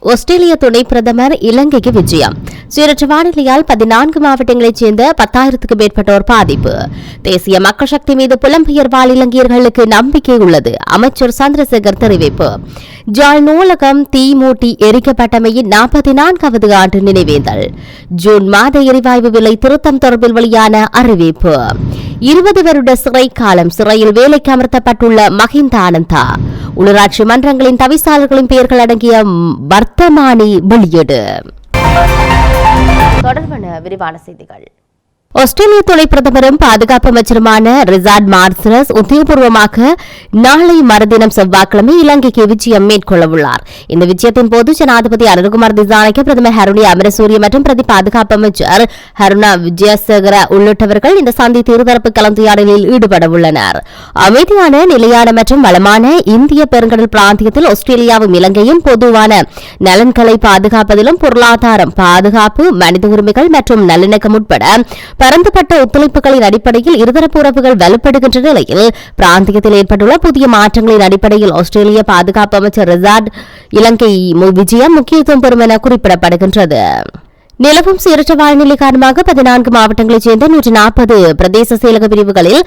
ஆஸ்திரேலிய துணை பிரதமர் இலங்கைக்கு விஜயம். சீரற்ற வானிலையால் பதினான்கு மாவட்டங்களைச் சேர்ந்த பத்தாயிரத்துக்கும் மேற்பட்டோர் பாதிப்பு. தேசிய மக்கள் சக்தி மீது புலம்பெயர் வாழ் இலங்கையர்களுக்கு நம்பிக்கை உள்ளது அமைச்சர் சந்திரசேகர் தெரிவிப்பு. ஜாழ் நூலகம் தீ மூட்டி எரிக்கப்பட்டமையின் நாற்பத்தி நான்காவது ஆண்டு நினைவேந்தல். ஜூன் மாத எரிவாயு விலை திருத்தம் தொடர்பில் வெளியான அறிவிப்பு. இருபது வருட சிறை காலம் சிறையில் வேலைக்கு அமர்த்தப்பட்டுள்ள மஹிந்த ஆனந்தா உள்ளூராட்சி மன்றங்களின் தவிசாளர்களின் பெயர்கள் அடங்கிய வர்த்தமானி வெளியீடு. தொடர்பான விரிவான செய்திகள். ஆஸ்திரேலிய துணை பிரதமரும் பாதுகாப்பு அமைச்சருமான ரிசார்ட் மார்சரஸ் உத்தியபூர்வமாக நாளை மறுதினம் செவ்வாய்க்கிழமை இலங்கைக்கு விஜயம் மேற்கொள்ளவுள்ளார். இந்த விஜயத்தின் போது ஜனாதிபதி அருண்குமார் திசானைக்கு பிரதமர் ஹருணி அமரசூரிய மற்றும் பிரதி பாதுகாப்பு அமைச்சர் ஹருணா விஜயசேகர உள்ளிட்டவர்கள் இந்த சந்தித்து இருதரப்பு கலந்துரையாடலில் ஈடுபட உள்ளனர் அமைதியான நிலையான மற்றும் வளமான இந்திய பெருங்கடல் பிராந்தியத்தில் ஆஸ்திரேலியாவும் இலங்கையும் பொதுவான நலன்களை பாதுகாப்பதிலும் பொருளாதாரம் பாதுகாப்பு மனித உரிமைகள் மற்றும் நல்லிணக்கம் உட்பட பரந்துபட்ட ஒத்துழைப்புகளின் அடிப்படையில் இருதரப்பு உறவுகள் வலுப்படுகின்ற நிலையில் பிராந்தியத்தில் ஏற்பட்டுள்ள புதிய மாற்றங்களின் அடிப்படையில் ஆஸ்திரேலிய பாதுகாப்பு அமைச்சர் ரிசார்ட் இலங்கை விஜயம் முக்கியத்துவம் பெறும் என குறிப்பிடப்படுகின்றது. நிலவும் சீரற்ற வானிலை காரணமாக பதினான்கு மாவட்டங்களைச் சேர்ந்த நூற்றி நாற்பது பிரதேச செயலக பிரிவுகளில்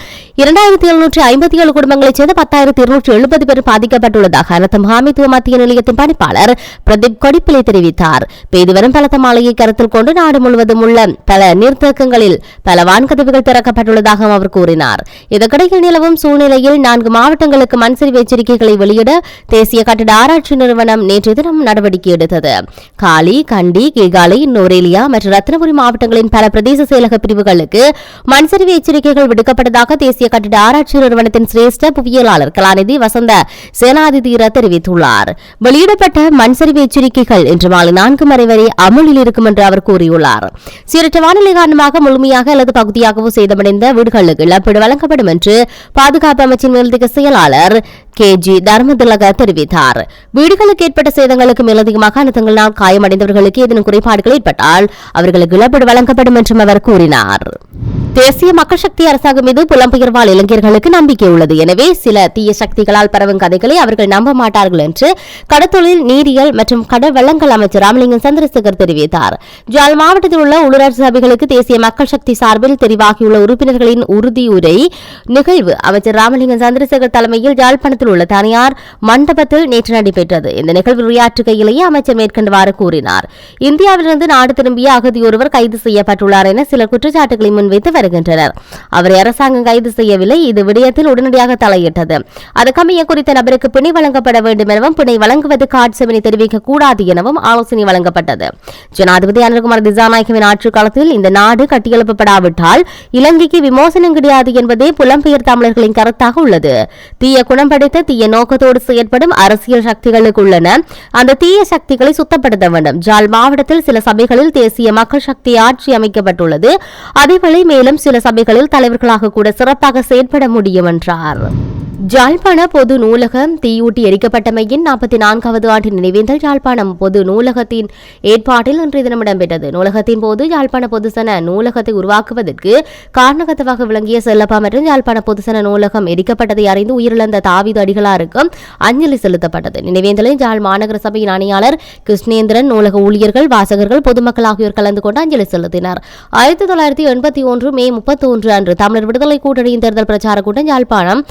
இரண்டாயிரத்தி எழுநூற்றி ஐம்பத்தி ஏழு குடும்பங்களைச் சேர்ந்த பத்தாயிரத்தி இருநூற்றி எழுபது பேர் பாதிக்கப்பட்டுள்ளதாக அனந்த முகாமித்துவ மத்திய நிலையத்தின் பணிப்பாளர் பிரதீப் கொடிப்பிலை தெரிவித்தார். பெய்து வரும் பலத்த மாலையை கருத்தில் கொண்டு நாடு முழுவதும் உள்ள பல நீர்த்தேக்கங்களில் பல வான்கதவுகள் திறக்கப்பட்டுள்ளதாகவும் அவர் கூறினார். இதற்கிடையில் நிலவும் சூழ்நிலையில் நான்கு மாவட்டங்களுக்கு மண்சரிவு எச்சரிக்கைகளை வெளியிட தேசிய கட்டிட ஆராய்ச்சி நிறுவனம் நேற்று தினம் நடவடிக்கை எடுத்தது. காலி கண்டி கேகாலை நோரேலியா மற்றும் ரத்னபுரி மாவட்டங்களின் பல பிரதேச செயலக பிரிவுகளுக்கு மண்சரிவு எச்சரிக்கைகள் விடுக்கப்பட்டதாக தேசிய கட்டிட ஆராய்ச்சி நிறுவனத்தின் சிரேஷ்ட புவியியலாளர் கலாநிதி வசந்த சேனாதிதீர தெரிவித்துள்ளார். வெளியிடப்பட்ட மண்சரிவு எச்சரிக்கைகள் இன்று மாலை நான்கு மணி வரை அமுலில் இருக்கும் என்று அவர் கூறியுள்ளார். சீரற்ற வானிலை காரணமாக முழுமையாக அல்லது பகுதியாகவோ சேதமடைந்த வீடுகளுக்கு இழப்பீடு வழங்கப்படும் என்று பாதுகாப்பு அமைச்சின் மேலதிக செயலாளர் கே ஜி தர்மதிலக தெரிவித்தார். வீடுகளுக்கு ஏற்பட்ட சேதங்களுக்கு மேலதிகமாக அனர்த்தங்களால் காயமடைந்தவர்களுக்கு ஏதேனும் குறைபாடுகள் ஏற்பட்டால் அவர்களுக்கு இழப்பீடு வழங்கப்படும் என்றும் அவர் கூறினார். தேசிய மக்கள் சக்தி அரசாங்கம் மீது புலம்பெயர் வாழ் இளைஞர்களுக்கு நம்பிக்கை உள்ளது. எனவே சில தீய சக்திகளால் பரவும் கதைகளை அவர்கள் நம்ப மாட்டார்கள் என்று கடத்தொழில் நீரியல் மற்றும் கடல் அமைச்சர் ராமலிங்கம் சந்திரசேகர் தெரிவித்தார். ஜால் மாவட்டத்தில் உள்ள உள்ளூராட்சி சபைகளுக்கு தேசிய மக்கள் சக்தி சார்பில் தெரிவாகியுள்ள உறுப்பினர்களின் உறுதியுரை நிகழ்வு அமைச்சர் ராமலிங்கம் சந்திரசேகர் தலைமையில் யாழ்ப்பாணத்தில் உள்ள தனியார் மண்டபத்தில் நேற்று நடைபெற்றது. இந்த நிகழ்வில் உரையாற்றுகையிலேயே அமைச்சர் மேற்கண்டவாறு கூறினார். இந்தியாவிலிருந்து நாடு திரும்பிய அகதி ஒருவர் கைது செய்யப்பட்டுள்ளார் என சில குற்றச்சாட்டுகளை முன்வைத்து வருகின்றனர். அவரை அரசாங்கம் கைது செய்யவில்லை. இது விடயத்தில் உடனடியாக தலையிட்டது. அதுக்கமைய குறித்த நபருக்கு பிணை வழங்கப்பட வேண்டும் எனவும் பிணை வழங்குவதற்கு ஆட்சேபனை தெரிவிக்க கூடாது எனவும் ஆலோசனை வழங்கப்பட்டது. ஜனாதிபதி அனில்குமார் திசாநாயகவின் ஆட்சிக் காலத்தில் இந்த நாடு கட்டியெழுப்பப்படாவிட்டால் இலங்கைக்கு விமோசனம் கிடையாது என்பதே புலம்பெயர் தமிழர்களின் கருத்தாக உள்ளது. தீய குணம் படைத்த தீய நோக்கத்தோடு செயற்படும் அரசியல் சக்திகளுக்கு உள்ளன. அந்த தீய சக்திகளை சுத்தப்படுத்த வேண்டும். ஜால் மாவட்டத்தில் சில சபைகளில் தேசிய மக்கள் சக்தி ஆட்சி அமைக்கப்பட்டுள்ளது. அதேவேளை மேலும் சில சபைகளில் தலைவர்களாக கூட சிறப்பாக செயல்பட முடியும் என்றார். ஜாழ்ப்பாண பொது நூலகம் தீயூட்டி எரிக்கப்பட்டமையின் நாற்பத்தி நான்காவது ஆண்டு நினைவேந்தல் யாழ்ப்பாணம் பொது நூலகத்தின் ஏற்பாட்டில் இன்றைய தினம் இடம்பெற்றது. நூலகத்தின் போது யாழ்ப்பாண பொதுசன நூலகத்தை உருவாக்குவதற்கு காரணகத்தவாக விளங்கிய செல்லப்பா மற்றும் யாழ்ப்பாண பொதுசன நூலகம் எரிக்கப்பட்டதை அறிந்து உயிரிழந்த தாவீது அடிகளாருக்கும் அஞ்சலி செலுத்தப்பட்டது. நினைவேந்தலில் யாழ் மாநகர சபையின் அணியாளர் கிருஷ்ணேந்திரன் நூலக ஊழியர்கள் வாசகர்கள் பொதுமக்கள் ஆகியோர் கலந்து கொண்டு அஞ்சலி செலுத்தினர். ஆயிரத்தி தொள்ளாயிரத்தி எண்பத்தி ஒன்று மே முப்பத்தி ஒன்று அன்று தமிழர் விடுதலை கூட்டணியின் தேர்தல் பிரச்சார கூட்டம் யாழ்ப்பாணம்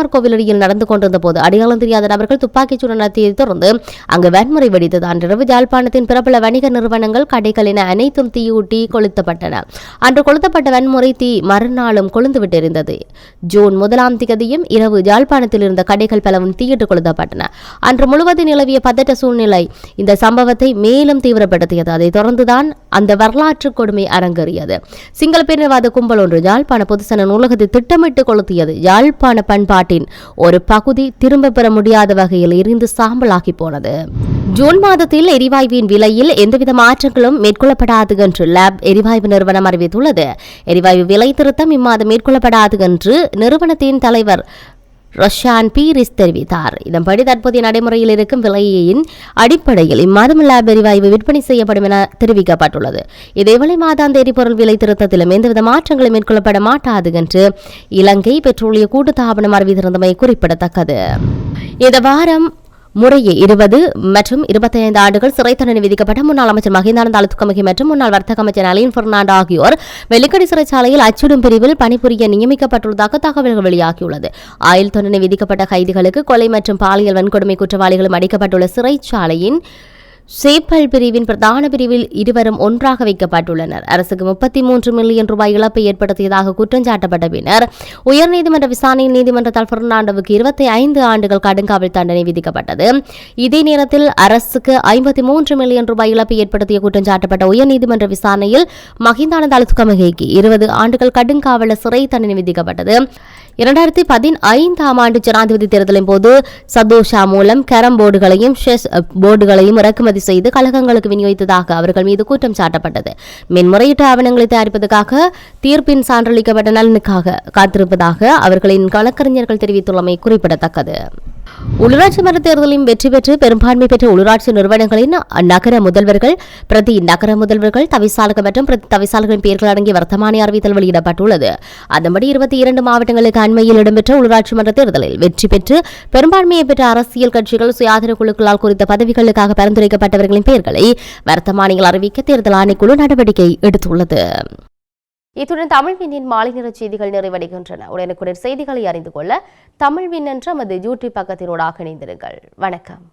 மன்னார் கோவில் அருகில் நடந்து கொண்டிருந்த போது அடையாளம் தெரியாத நபர்கள் துப்பாக்கிச் சூடு நடத்தியதை தொடர்ந்து அங்கு வன்முறை வெடித்தது. அன்றிரவு யாழ்ப்பாணத்தின் பிரபல வணிக நிறுவனங்கள் கடைகள் என அனைத்தும் தீயூட்டி கொளுத்தப்பட்டன. அன்று கொளுத்தப்பட்ட வன்முறை தீ மறுநாளும் கொழுந்துவிட்டு எரிந்தது. ஜூன் முதலாம் திகதியும் இரவு யாழ்ப்பாணத்தில் இருந்த கடைகள் பலவும் தீயிட்டு கொளுத்தப்பட்டன. அன்று முழுவதும் நிலவிய பதட்ட சூழ்நிலை இந்த சம்பவத்தை மேலும் தீவிரப்படுத்தியது. அதைத் தொடர்ந்துதான் அந்த வரலாற்று கொடுமை அரங்கேறியது. சிங்கள பேரினவாத கும்பல் ஒன்று யாழ்ப்பாண பொதுசன நூலகத்தை திட்டமிட்டு கொளுத்தியது. யாழ்ப்பாண பண்பாட்டின் ஒரு பகுதி திரும்ப பெற முடியாத வகையில் எரிந்து சாம்பலாகி போனது. ஜூன் மாதத்தில் எரிவாயுவின் விலையில் எந்தவித மாற்றங்களும் மேற்கொள்ளப்படாது என்று லேப் எரிவாயு நிறுவனம் அறிவித்துள்ளது. எரிவாயு விலை திருத்தம் இம்மாதம் மேற்கொள்ளப்படாது என்று நிறுவனத்தின் தலைவர் ரஷான் பீரிஸ் தெரிவித்தார். இதன்படி தற்போதைய நடைமுறையில் இருக்கும் விலையின் அடிப்படையில் இம்மாதம் லேப் எரிவாயு விற்பனை செய்யப்படும் என தெரிவிக்கப்பட்டுள்ளது. இதேவேளை மாதாந்த எரிபொருள் விலை திருத்தத்திலும் எந்தவித மாற்றங்களும் மேற்கொள்ளப்பட மாட்டாது என்று இலங்கை பெட்ரோலிய கூட்டுத்தாபனம் அறிவித்திருந்தமை குறிப்பிடத்தக்கது. இந்த வாரம் முறையே இருபது மற்றும் இருபத்தைந்து ஆண்டுகள் சிறை தண்டனை விதிக்கப்பட்ட முன்னாள் அமைச்சர் மகிந்தானந்த அலுத்துக்கமகி மற்றும் முன்னாள் வர்த்தக அமைச்சர் அலின் பெர்னாண்டோ ஆகியோர் வெள்ளிக்கடை சிறைச்சாலையில் அச்சிடும் பிரிவில் பணிபுரிய நியமிக்கப்பட்டுள்ளதாக தகவல்கள் வெளியாகியுள்ளது. ஆயுள் தண்டனை விதிக்கப்பட்ட கைதிகளுக்கு கொலை மற்றும் பாலியல் வன்கொடுமை குற்றவாளிகளும் அடிக்கப்பட்டுள்ள சிறைச்சாலையின் சேப்பல் பிரிவின் பிரதான பிரிவில் இருவரும் ஒன்றாக வைக்கப்பட்டுள்ளனர். அரசுக்கு முப்பத்தி மூன்று மில்லியன் ரூபாய் இழப்பை ஏற்படுத்தியதாக குற்றஞ்சாட்டப்பட்ட பின்னர் உயர்நீதிமன்ற விசாரணையில் நீதிமன்றத்தால் பெர்னாண்டோவுக்கு இருபத்தி ஐந்து ஆண்டுகள் கடுங்காவல் தண்டனை விதிக்கப்பட்டது. இதே நேரத்தில் அரசுக்கு ஐம்பத்தி மூன்று மில்லியன் ரூபாய் இழப்பை ஏற்படுத்திய குற்றஞ்சாட்டப்பட்ட உயர்நீதிமன்ற விசாரணையில் மகிந்தானந்த அலுத்துக்கமகைக்கு இருபது ஆண்டுகள் கடுங்காவல சிறை தண்டனை விதிக்கப்பட்டது. இரண்டாயிரத்தி பதினைந்தாம் ஆண்டு ஜனாதிபதி தேர்தலின் போது சதோஷா மூலம் கேரம் போர்டுகளையும் செஸ் போர்டுகளையும் இறக்குமதி செய்து கழகங்களுக்கு விநியோகித்ததாக அவர்கள் மீது குற்றம் சாட்டப்பட்டது. மென்முறையீட்டு ஆவணங்களை தயாரிப்பதற்காக தீர்ப்பின் சான்றளிக்கப்பட்ட நலனுக்காக காத்திருப்பதாக அவர்களின் வழக்கறிஞர்கள் தெரிவித்துள்ளமை குறிப்பிடத்தக்கது. உள்ளாட்சி மன்ற தேர்தலில் வெற்றி பெற்று பெரும்பான்மை பெற்ற உள்ளாட்சி நிறுவனங்களின் நகர முதல்வர்கள் பிரதி நகர முதல்வர்கள் தவிசாளர்கள் மற்றும் பிரதி தவிசாளர்களின் பெயர்கள் அடங்கிய வர்த்தமானி அறிவித்தல் வெளியிடப்பட்டுள்ளது. அதன்படி இருபத்தி இரண்டு மாவட்டங்களுக்கு அண்மையில் இடம்பெற்ற உள்ளாட்சி மன்ற தேர்தலில் வெற்றி பெற்று பெரும்பான்மையை பெற்ற அரசியல் கட்சிகள் சுயாதீன குழுக்களால் குறித்த பதவிகளுக்காக பரிந்துரைக்கப்பட்டவர்களின் பெயர்களை வர்த்தமானியில் அறிவிக்க தேர்தல் ஆணைக்குழு நடவடிக்கை எடுத்துள்ளது. இத்துடன் தமிழ் விண்ணின் மாலை நிற செய்திகள் நிறைவடைகின்றன. உடனுக்குடன் செய்திகளை அறிந்து கொள்ள தமிழ் விண் என்ற நமது யூடியூப் பக்கத்தினூடாக இணைந்திருங்கள். வணக்கம்.